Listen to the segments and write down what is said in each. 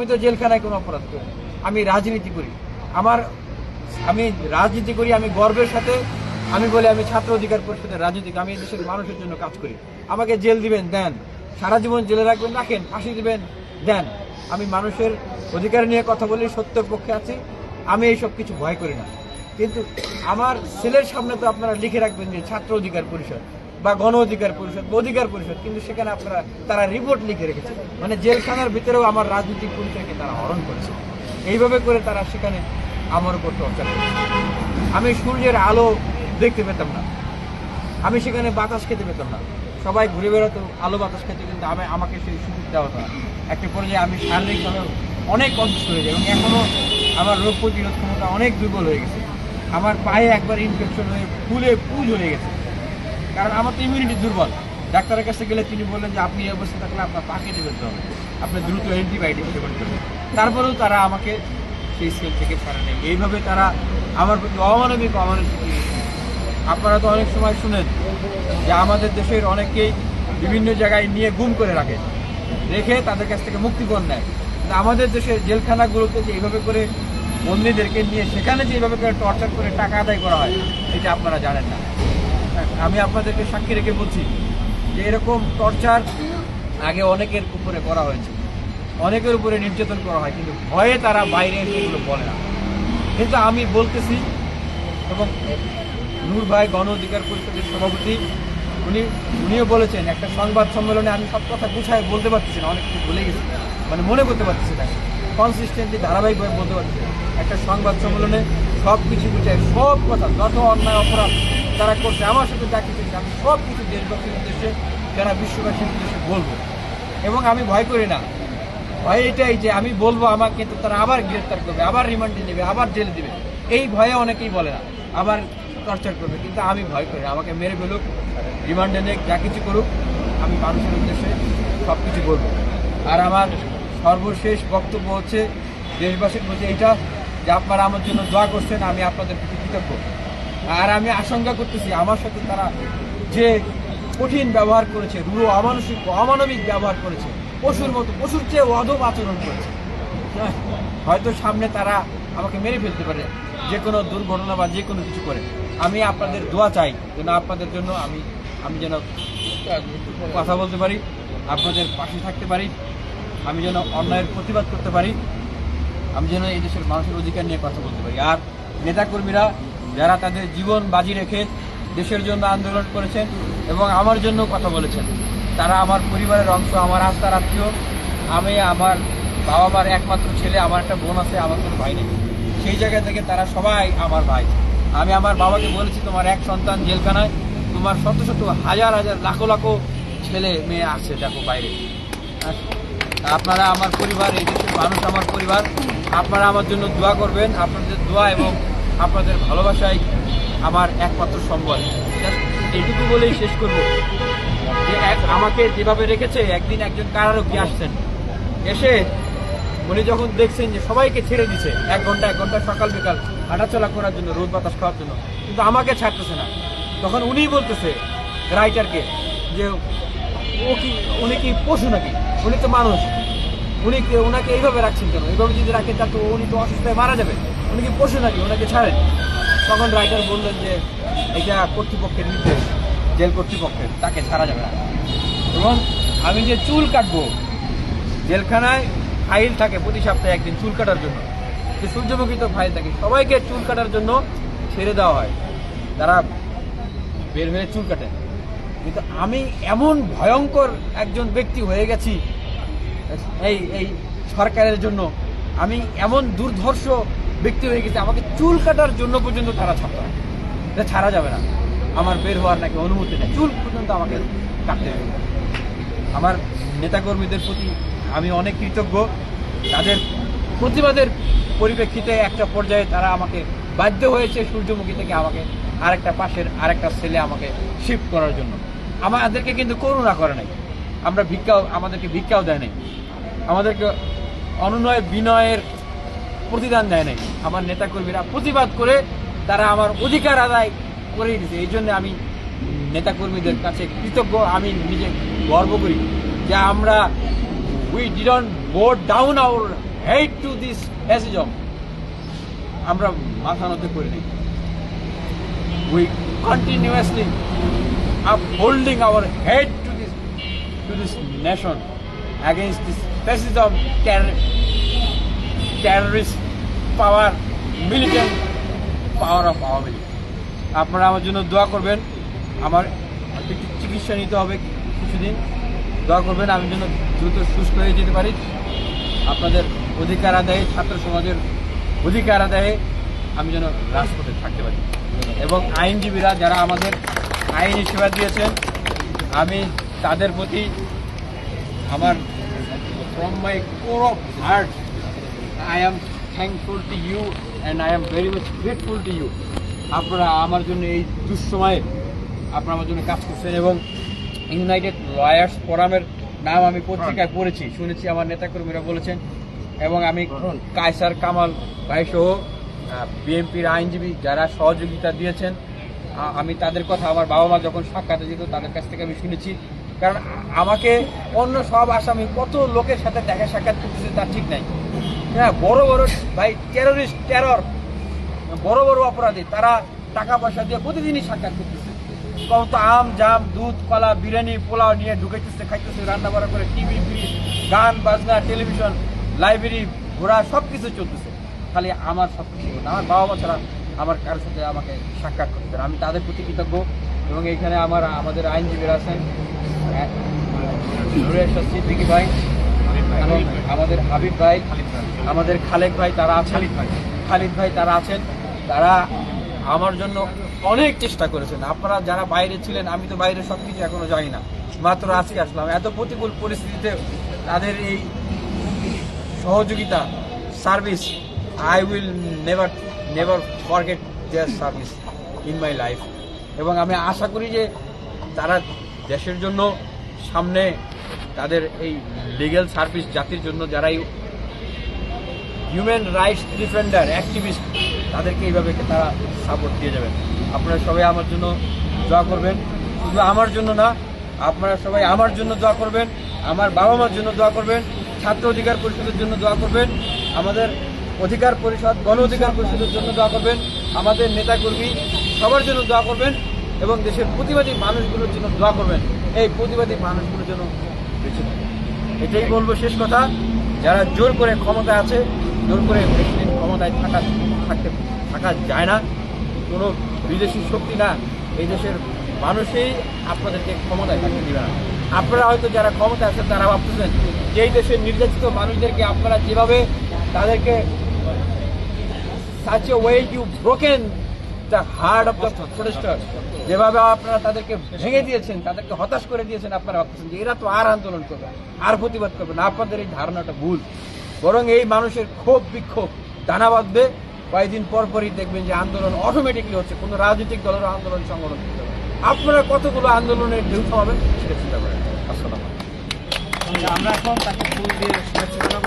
আমি তো জেলখানায় কোনো অপরাধ করি আমি রাজনীতি করি। আমার, আমি রাজনীতি করি, আমি গর্বের সাথে, আমি বলি আমি ছাত্র অধিকার পরিষদের রাজনীতি আমি দেশের মানুষের জন্য কাজ করি। আমাকে জেল দিবেন, দেন। সারা জীবন জেলে রাখবেন, রাখেন, ফাঁসি দিবেন, দেন। আমি মানুষের অধিকার নিয়ে কথা বলি, সত্যের পক্ষে আছি। আমি এইসব কিছু ভয় করি না। কিন্তু আমার ছেলের সামনে তো আপনারা লিখে রাখবেন যে ছাত্র অধিকার পরিষদ। বা গণ অধিকার পরিষদ অধিকার পরিষদ, কিন্তু সেখানে আপনারা তারা রিপোর্ট লিখে রেখেছে মানে জেলখানার ভিতরেও আমার রাজনৈতিক পরিচয়কে তারা হরণ করেছে। এইভাবে করে তারা সেখানে আমার উপর টর্চার করেছে। আমি সূর্যের আলো দেখতে পেতাম না। আমি সেখানে বাতাস খেতে পেতাম না। সবাই ঘুরে বেড়াতো, আলো বাতাস খেতে, কিন্তু আমি, আমাকে সেই সুযোগ দেওয়া হতো একটা পর্যায়ে আমি শারীরিকভাবে অনেক অসুস্থ হয়ে যাই, এবং এখনও আমার রোগ প্রতিরোধ ক্ষমতা অনেক দুর্বল হয়ে গেছে। আমার পায়ে একবার ইনফেকশন হয়ে ফুলে পুজ হয়ে গেছে। কারণ আমার তো ইমিউনিটি দুর্বল। ডাক্তারের কাছে গেলে তিনি বললেন যে, আপনি এই অবস্থা থাকলে আপনার পা কেটে ফেলতে হবে। আপনি দ্রুত অ্যান্টিবায়োটিক সেবন করবেন তারপরেও তারা আমাকে সেই স্কেল থেকে ছাড়া নেই এইভাবে তারা আমার প্রতি অমানবিক অমানবিক আপনারা তো অনেক সময় শুনেন যে, আমাদের দেশের অনেকেই বিভিন্ন জায়গায় নিয়ে গুম করে রাখে, রেখে তাদের কাছ থেকে মুক্তিপণ নেয়। কিন্তু আমাদের দেশের জেলখানাগুলোতে যে এইভাবে করে বন্দীদেরকে নিয়ে, সেখানে যে এইভাবে করে টর্চার করে টাকা আদায় করা হয়, এটা আপনারা জানেন না। আমি আপনাদেরকে সাক্ষী রেখে বলছি যে এরকম টর্চার আগে অনেকের উপরে করা হয়েছে। অনেকের উপরে নির্যাতন করা হয়, কিন্তু ভয়ে তারা বাইরে এসে এগুলো বলে না। কিন্তু আমি বলতেছি, এবং নূর ভাই গণ অধিকার পরিষদের সভাপতি, উনি, উনিও বলেছেন, একটা সংবাদ সম্মেলনে আমি সব কথা গুছায় বলতে পারতেছি না, অনেক কিছু ভুলে গেছি। মানে মনে করতে পারতেছি না। কনসিস্টেন্টলি ধারাবাহিকভাবে বলতে পারছি না। একটা সংবাদ সম্মেলনে সব কিছু গুছায়, সব কথা, যত অন্যায়, অপরাধ তারা করছে, আমার সাথে যা কিছু আমি সব কিছু দেশবাসীর উদ্দেশ্যে, যারা বিশ্ববাসীর উদ্দেশ্যে বলব। এবং আমি ভয় করি না। ভয় এটাই যে আমি বলব আমাকে, কিন্তু তারা আবার গ্রেফতার করবে, আবার রিমান্ডে নেবে, আবার জেলে দেবে। এই ভয়ে অনেকেই বলে না, আবার টর্চার করবে, কিন্তু আমি ভয় করি। আমাকে মেরে ফেলুক, রিমান্ডে নেক, যা কিছু করুক, আমি মানুষের উদ্দেশ্যে সব কিছু বলব। আর আমার সর্বশেষ বক্তব্য হচ্ছে, দেশবাসীর প্রতি এইটা, যে আপনারা আমার জন্য দোয়া করছেন, আমি আপনাদের প্রতি কৃতজ্ঞ। আর আমি আশঙ্কা করতেছি আমার সাথে তারা যে কঠিন ব্যবহার করেছে রুড়ো অমানসিক অমানবিক ব্যবহার করেছে পশুর মতো পশুর চেয়ে অধব আচরণ করেছে। হ্যাঁ, হয়তো সামনে তারা আমাকে মেরে ফেলতে পারে যে কোনো দুর্ঘটনা বা যে কোনো কিছু করে। আমি আপনাদের দোয়া চাই যেন আপনাদের জন্য আমি আমি যেন কথা বলতে পারি আপনাদের পাশে থাকতে পারি আমি যেন অন্যায়ের প্রতিবাদ করতে পারি আমি যেন এই দেশের মানুষের অধিকার নিয়ে কথা বলতে পারি। আর নেতাকর্মীরা যারা তাদের জীবন বাজি রেখে দেশের জন্য আন্দোলন করেছেন এবং আমার জন্য কথা বলেছেন, তারা আমার পরিবারের অংশ, আমার আস্থার আত্মীয়। আমি আমার বাবা মার একমাত্র ছেলে, আমার একটা বোন আছে, আমার কোনো ভাই নেই। সেই জায়গা থেকে তারা সবাই আমার ভাই। আমি আমার বাবাকে বলেছি, তোমার এক সন্তান জেলখানায়, তোমার শত শত হাজার হাজার, লাখো লাখো ছেলে মেয়ে আছে, দেখো বাইরে। আপনারা আমার পরিবার, এই দেশের মানুষ আমার পরিবার, আপনারা আমার জন্য দোয়া করবেন। আপনাদের দোয়া এবং আপনাদের ভালোবাসাই আমার একমাত্র সম্বল। এইটুকু বলেই শেষ করব। যে এক আমাকে যেভাবে রেখেছে, একদিন একজন কারারক্ষী আসছেন। এসে উনি যখন দেখছেন যে সবাইকে ছেড়ে দিছে, এক ঘণ্টা এক ঘণ্টা সকাল বিকাল হাঁটাচলা করার জন্য, রোদ বাতাস খাওয়ার জন্য, কিন্তু আমাকে ছাড়তেছে না। তখন উনি বলতেছে রাইটারকে যে, ও কি, উনি কি পশু নাকি? উনি তো মানুষ। উনি ওনাকে এইভাবে রাখছেন কেন? এইভাবে যদি রাখেন তা তো উনি তো অসুস্থ হয়ে মারা যাবে। উনি কি পশু নাকি? ওনাকে ছাড়েন? তখন রাইটার বললেন যে, এটা কর্তৃপক্ষের নির্দেশ। জেল কর্তৃপক্ষের। তাকে ছাড়া যাবে না। এবং আমি যে চুল কাটবো, জেলখানায় ফাইল থাকে প্রতি সপ্তাহে একদিন চুল কাটার জন্য। যে সূর্যমুখী তো ফাইল থাকে, সবাইকে চুল কাটার জন্য ছেড়ে দেওয়া হয়। তারা বের হয়ে চুল কাটে। কিন্তু আমি এমন ভয়ঙ্কর একজন ব্যক্তি হয়ে গেছি, এই এই সরকারের জন্য। আমি এমন দুর্ধর্ষ ব্যক্তি হয়ে গেছে, আমাকে চুল কাটার জন্য পর্যন্ত তারা হয় এটা ছাড়া যাবে না। আমার বের হওয়ার নাকি অনুমতি নেই। চুল পর্যন্ত আমাকে কাটতে হবে। আমার নেতাকর্মীদের প্রতি আমি অনেক কৃতজ্ঞ। তাদের প্রতিবাদের পরিপ্রেক্ষিতে একটা পর্যায়ে তারা আমাকে বাধ্য হয়েছে সূর্যমুখী থেকে আমাকে আরেকটা পাশের আরেকটা ছেলে আমাকে শিফট করার জন্য। আমাদেরকে কিন্তু করুণা করে নাই। আমরা ভিক্ষাও, আমাদেরকে ভিক্ষাও দেয় নাই। আমাদেরকে অনুনয় বিনয়ের প্রতিদান দেয় নাই। আমার নেতাকর্মীরা প্রতিবাদ করে তারা আমার অধিকার আদায় করেই দিয়েছে এই জন্য আমি নেতাকর্মীদের কাছে কৃতজ্ঞ। আমি নিজে গর্ব করি যে আমরা we didn't go down our head to this fascism আমরা মাথা নত করি নাই। We continuously upholding our head to this to this nation against this fascism terror, terrorist power, militant power of Awami League আপনারা আমার জন্য দোয়া করবেন। আমার চিকিৎসা নিতে হবে কিছুদিন। দোয়া করবেন, আমি যেন দ্রুত সুস্থ হয়ে যেতে পারি। আপনাদের অধিকার আদায়ে, ছাত্র সমাজের অধিকার আদায়ে আমি যেন রাজপথে থাকতে পারি। এবং আইনজীবীরা যারা আমাদের আইনি সেবা দিয়েছেন, আমি তাদের প্রতি আমার from my core of heart I am thankful to you and I am very much grateful to you আপনারা আমার জন্য এই দুঃসময়ে আপনারা আমার জন্য কাজ করছেন এবং ইউনাইটেড লয়ার্স ফোরামের নাম আমি পত্রিকায় পড়েছি শুনেছি আমার নেতাকর্মীরা বলেছেন এবং আমি কায়সার কামাল ভাই সহ বিএনপির আইনজীবী যারা সহযোগিতা দিয়েছেন আমি তাদের কথা আমার বাবা মা যখন সাক্ষাতে যেত তাদের কাছ থেকে আমি শুনেছি। কারণ আমাকে অন্য সব আসামি কত লোকের সাথে দেখা সাক্ষাৎ করতেছে তার ঠিক নাই। হ্যাঁ বড় বড়, ভাই টেরোরিস্ট টেরর বড় বড় অপরাধী, তারা টাকা পয়সা দিয়ে প্রতিদিনই সাক্ষাৎ করতেছে। কত আম, জাম, দুধ, কলা, বিরিয়ানি, পোলাও নিয়ে ঢুকাইতেছে, খাইতেছে, রান্না বান্না করে টিভি ফ্রিজ গান, বাজনা টেলিভিশন লাইব্রেরি ঘোরা সব কিছু চলতেছে। খালি আমার সব কিছু আমার বাবা মা ছাড়া আমার কারোর সাথে আমাকে সাক্ষাৎ করতে। আমি তাদের প্রতি কৃতজ্ঞ এবং এখানে আমার, আমাদের আইনজীবীরা আছেন নুরের সিদ্দিকি ভাই। এবং আমাদের হাবিব ভাই আমাদের খালেক ভাই তারা আছেন। খালিদ ভাই। তারা আছেন। তারা আমার জন্য অনেক চেষ্টা করেছেন। আপনারা যারা বাইরে ছিলেন আমি তো বাইরে সব কিছু এখনও জানি না। মাত্র আজকে আসলাম। এত প্রতিকূল পরিস্থিতিতে তাদের এই সহযোগিতা service I will never never forget their service in my life এবং আমি আশা করি যে তারা দেশের জন্য সামনে তাদের এই লিগ্যাল সার্ভিস জাতির জন্য যারা হিউম্যান রাইটস ডিফেন্ডার অ্যাক্টিভিস্ট তাদেরকে এইভাবে তারা সাপোর্ট দিয়ে যাবেন। আপনারা সবাই আমার জন্য দোয়া করবেন। শুধু আমার জন্য না, আপনারা সবাই আমার জন্য দোয়া করবেন, আমার বাবা মার জন্য দোয়া করবেন, ছাত্র অধিকার পরিষদের জন্য দোয়া করবেন, আমাদের অধিকার পরিষদ, গণ অধিকার পরিষদের জন্য দোয়া করবেন, আমাদের নেতাকর্মী সবার জন্য দোয়া করবেন এবং দেশের প্রতিবাদী মানুষগুলোর জন্য দোয়া করবেন। এই প্রতিবাদী মানুষগুলোর জন্য বেঁচে থাকুন। এটাই বলব শেষ কথা। যারা জোর করে ক্ষমতা আছে, জোর করে প্রেসিডেন্ট ক্ষমতায় থাকা থাকতে থাকা যায় না। কোনো বিদেশি শক্তি না। এই দেশের মানুষই আপনাদেরকে ক্ষমতায় থাকতে দেবে না। আপনারা হয়তো যারা ক্ষমতা আছে তারা ভাবতেছেন যে দেশের নির্যাতিত মানুষদেরকে আপনারা যেভাবে তাদেরকে such a way broken of the protester যেভাবে আপনারা তাদেরকে ভেঙে দিয়েছেন, তাদেরকে হতাশ করে দিয়েছেন, আপনারা ভাবতেছেন যে এরা তো আর আন্দোলন করবে, আর প্রতিবাদ করবে না। আপনাদের এই ধারণাটা ভুল। বরং এই মানুষের ক্ষোভ, বিক্ষোভ, দানা বাঁধবে। কয়েকদিন পর পরই দেখবেন যে আন্দোলন অটোমেটিকলি হচ্ছে। কোনো রাজনৈতিক দলের আন্দোলন সংগঠন আপনারা কতগুলো আন্দোলনের ঢেউ খাওয়াবেন সেটা চিন্তা করেন। আমরা এখন তাকে ফুল দিয়ে শুভেচ্ছা জানাব।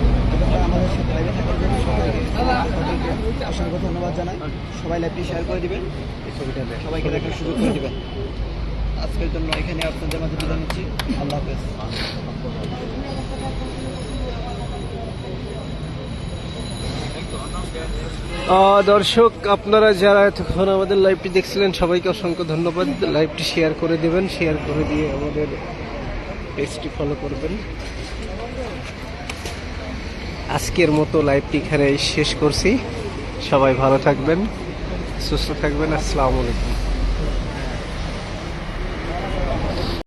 এবং আমাদের সাথে লাইভে থাকার জন্য সবাইকে অসংখ্য ধন্যবাদ জানাই সবাই ল্যাপটি শেয়ার করে দিবেন সবাইকে দেখার সুযোগ করে দিবেন আজকের জন্য এখানে আপনাদের মাঝে বিদায় নিচ্ছি আল্লাহ হাফেজ দর্শক, আপনারা যারা এতক্ষণ আমাদের লাইভটি দেখছিলেন, সবাইকে অসংখ্য ধন্যবাদ। লাইভটি শেয়ার করে দেবেন শেয়ার করে দিয়ে আমাদের পেজটি ফলো করবেন। আজকের মতো লাইভটি এখানে শেষ করছি। সবাই ভালো থাকবেন সুস্থ থাকবেন। আসসালামু আলাইকুম।